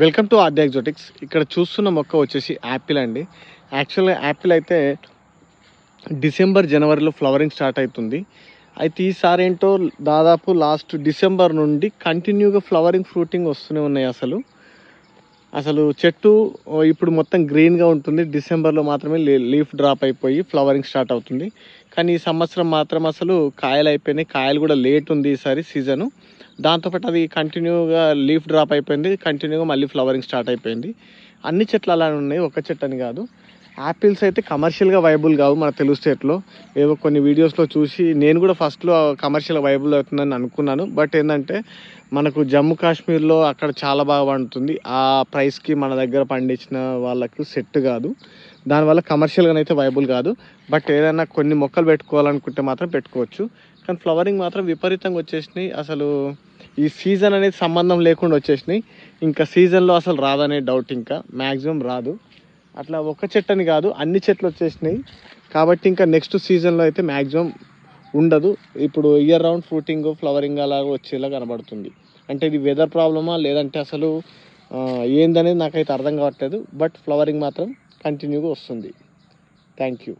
Welcome to RD ఎగ్జోటిక్స్ ఇక్కడ చూస్తున్న మొక్క వచ్చేసి యాపిల్ అండి. యాక్చువల్గా యాపిల్ అయితే డిసెంబర్ జనవరిలో ఫ్లవరింగ్ స్టార్ట్ అవుతుంది. అయితే ఈసారి ఏంటో దాదాపు లాస్ట్ డిసెంబర్ నుండి కంటిన్యూగా ఫ్లవరింగ్ ఫ్రూటింగ్ వస్తూనే ఉన్నాయి అసలు. అసలు చెట్టు ఇప్పుడు మొత్తం గ్రీన్గా ఉంటుంది. డిసెంబర్లో మాత్రమే లీఫ్ డ్రాప్ అయిపోయి ఫ్లవరింగ్ స్టార్ట్ అవుతుంది. కానీ ఈ సంవత్సరం మాత్రం అసలు కాయలు అయిపోయినాయి. కాయలు కూడా లేట్ ఉంది ఈసారి సీజను. దాంతోపాటు అది కంటిన్యూగా లీఫ్ డ్రాప్ అయిపోయింది కంటిన్యూగా మళ్ళీ ఫ్లవరింగ్ స్టార్ట్ అయిపోయింది. అన్ని చెట్లు అలానే ఉన్నాయి ఒక చెట్టు అని కాదు. యాపిల్స్ అయితే కమర్షియల్గా వైబుల్ కావు మన తెలుగు స్టేట్లో ఏవో కొన్ని వీడియోస్లో చూసి నేను కూడా ఫస్ట్లో కమర్షియల్ వైబుల్ అవుతుందని అనుకున్నాను. బట్ ఏంటంటే మనకు జమ్మూ కాశ్మీర్లో అక్కడ చాలా బాగా పండుతుంది. ఆ ప్రైస్కి మన దగ్గర పండించిన వాళ్ళకు సెట్ కాదు. దానివల్ల కమర్షియల్గా అయితే వైబుల్ కాదు. బట్ ఏదైనా కొన్ని మొక్కలు పెట్టుకోవాలనుకుంటే మాత్రం పెట్టుకోవచ్చు. కానీ ఫ్లవరింగ్ మాత్రం విపరీతంగా వచ్చేసినాయి. అసలు ఈ సీజన్ అనేది సంబంధం లేకుండా వచ్చేసినాయి. ఇంకా సీజన్లో అసలు రాదనే డౌట్ ఇంకా. మ్యాక్సిమం రాదు. అట్లా ఒక చెట్టు అని కాదు అన్ని చెట్లు వచ్చేసినాయి. కాబట్టి ఇంకా నెక్స్ట్ సీజన్లో అయితే మ్యాక్సిమం ఉండదు. ఇప్పుడు ఇయర్ రౌండ్ ఫ్రూటింగ్ ఫ్లవరింగ్ అలాగా వచ్చేలా కనబడుతుంది. అంటే ఇది వెదర్ ప్రాబ్లమా లేదంటే అసలు ఏందనేది నాకైతే అర్థం కావట్లేదు. బట్ ఫ్లవరింగ్ మాత్రం కంటిన్యూగా వస్తుంది. Thank you